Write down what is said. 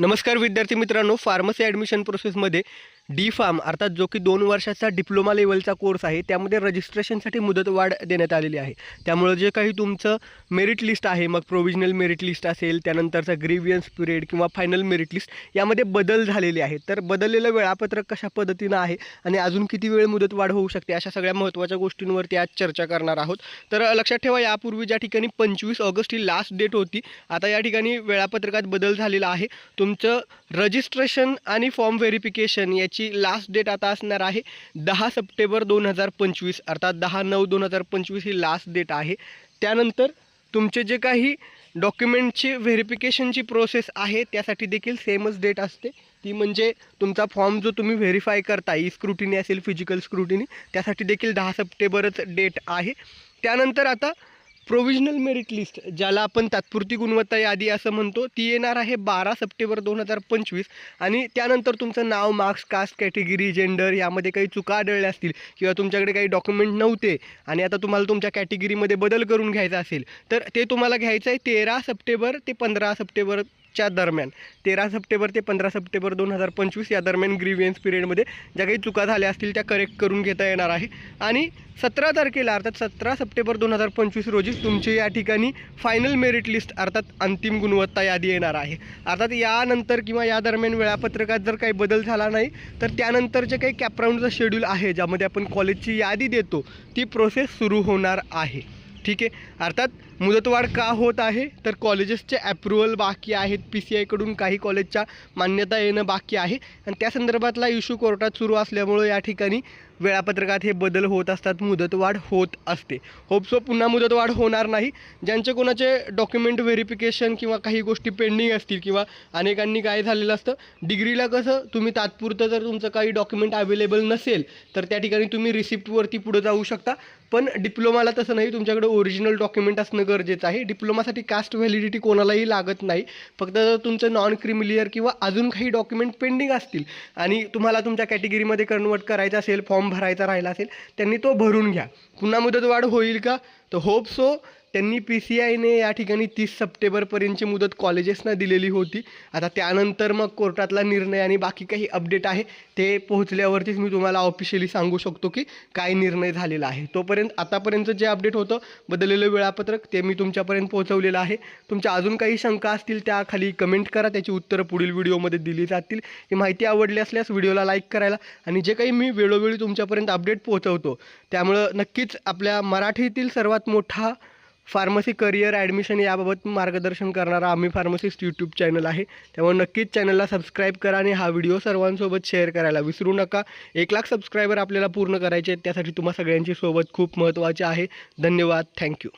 नमस्कार विद्यार्थी मित्रांनो फार्मसी ॲडमिशन प्रोसेसमध्ये डी फार्म अर्थात जो की दोन वर्षाचा डिप्लोमा लेवलचा कोर्स आहे त्यामध्ये रजिस्ट्रेशनसाठी मुदतवाढ देण्यात आलेली आहे. त्यामुळं जे काही तुमचं मेरिट लिस्ट आहे मग प्रोविजनल मेरिट लिस्ट असेल त्यानंतरचा ग्रीवियन्स पिरियड किंवा फायनल मेरिट लिस्ट यामध्ये बदल झालेले आहे तर बदललेलं वेळापत्रक कशा पद्धतीनं आहे आणि अजून किती वेळ मुदतवाढ होऊ शकते अशा सगळ्या महत्त्वाच्या गोष्टींवरती आज चर्चा करणार आहोत. तर लक्षात ठेवा यापूर्वी ज्या ठिकाणी पंचवीस ऑगस्ट ही लास्ट डेट होती आता या ठिकाणी वेळापत्रकात बदल झालेला आहे. तुमचं रजिस्ट्रेशन आणि फॉर्म व्हेरिफिकेशन याची लास्ट डेट आता असणार आहे दहा सप्टेंबर दोन हजार पंचवीस अर्थात दहा नऊ दोन हजार पंचवीस ही लास्ट डेट आहे. त्यानंतर तुमचे जे काही डॉक्युमेंटची व्हेरिफिकेशनची प्रोसेस आहे त्यासाठी देखील सेमच डेट असते. ती म्हणजे तुमचा फॉर्म जो तुम्ही व्हेरीफाय करता ई स्क्रुटिनी असेल फिजिकल स्क्रुटिनी त्यासाठी देखील दहा सप्टेंबरच डेट आहे. त्यानंतर आता प्रोविजनल मेरिट लिस्ट ज्याला आपण तात्पुरती गुणवत्ता यादी असं म्हणतो ती येणार आहे बारा सप्टेंबर दोन हजार पंचवीस. आणि त्यानंतर तुमचं नाव मार्क्स कास्ट कॅटेगरी जेंडर यामध्ये काही चुका आढळल्या असतील किंवा तुमच्याकडे काही डॉक्युमेंट नव्हते आणि आता तुम्हाला तुमच्या कॅटेगरीमध्ये बदल करून घ्यायचा असेल तर ते तुम्हाला घ्यायचं आहे तेरा सप्टेंबर ते पंधरा सप्टेंबर च्या दरम्यान. तेरा सप्टेंबर ते पंधरा सप्टेंबर दोन हजार पंचवीस या दरम्यान ग्रीवियन्स पिरियडमध्ये ज्या काही चुका झाल्या असतील त्या करेक्ट करून घेता येणार आहे. आणि सतरा तारखेला अर्थात सतरा सप्टेंबर दोन हजार पंचवीस रोजी तुमची या ठिकाणी फायनल मेरिट लिस्ट अर्थात अंतिम गुणवत्ता यादी येणार आहे. अर्थात यानंतर किंवा या दरम्यान वेळापत्रकात जर काही बदल झाला नाही तर त्यानंतर जे काही कॅपराऊंडचं शेड्यूल आहे ज्यामध्ये आपण कॉलेजची यादी देतो ती प्रोसेस सुरू होणार आहे. ठीक आहे? अर्थात मुदतवाढ का होत आहे? तर कॉलेजेसचे ॲप्रुव्हल बाकी आहेत. पी सी आयकडून काही कॉलेजच्या मान्यता येणं बाकी आहे. आणि त्या संदर्भातला इश्यू कोर्टात सुरू असल्यामुळं या ठिकाणी वेळापत्रकात हे बदल होत असतात. मुदतवाढ होत असते. होपसो पुन्हा मुदतवाढ होणार नाही. ज्यांचे कोणाचे डॉक्युमेंट व्हेरिफिकेशन किंवा काही गोष्टी पेंडिंग असतील किंवा अनेकांनी काय झालेलं असतं डिग्रीला कसं तुम्ही तात्पुरतं जर तुमचं काही डॉक्युमेंट अवेलेबल नसेल तर त्या ठिकाणी तुम्ही रिसिप्टवरती पुढे जाऊ शकता. पण डिप्लोमाला तसं नाही. तुमच्याकडे ओरिजिनल डॉक्युमेंट असणं गरजेचं आहे. डिप्लोमासाठी कास्ट व्हॅलिडिटी कोणालाही लागत नाही. फक्त जर तुमचं नॉन क्रिमिलियर किंवा अजून काही डॉक्युमेंट पेंडिंग असतील आणि तुम्हाला तुमच्या कॅटेगरीमध्ये कन्वर्ट करायचा असेल फॉर्म भरायचा राहिला असेल त्यांनी तो भरून घ्या. पुन्हा मुदतवाढ होईल का? तर होप सो त्यांनी पी सी आयने या ठिकाणी तीस सप्टेंबरपर्यंतची मुदत कॉलेजेसना दिलेली होती. आता त्यानंतर मग कोर्टातला निर्णय आणि बाकी काही अपडेट आहे ते पोहोचल्यावरतीच मी तुम्हाला ऑफिशियली सांगू शकतो की काय निर्णय झालेला आहे. तोपर्यंत आतापर्यंत जे अपडेट होतं बदललेलं वेळापत्रक ते मी तुमच्यापर्यंत पोहोचवलेलं आहे. तुमच्या अजून काही शंका असतील त्या खाली कमेंट करा त्याची उत्तरं पुढील व्हिडिओमध्ये दिली जातील. ही माहिती आवडली असल्यास व्हिडिओला लाईक करायला आणि जे काही मी वेळोवेळी तुमच्यापर्यंत अपडेट पोहोचवतो त्यामुळं नक्कीच आपल्या मराठीतील सर्वात मोठा फार्मसी करिअर ॲडमिशन याबाबत मार्गदर्शन करणारा आम्ही फार्मसिस्ट यूट्यूब चॅनल आहे. त्यामुळे नक्कीच चॅनलला सबस्क्राईब करा आणि हा व्हिडिओ सर्वांसोबत शेअर करायला विसरू नका. एक लाख सबस्क्रायबर आपल्याला पूर्ण करायचे आहेत त्यासाठी तुम्हा सगळ्यांची सोबत खूप महत्त्वाची आहे. धन्यवाद. थँक्यू.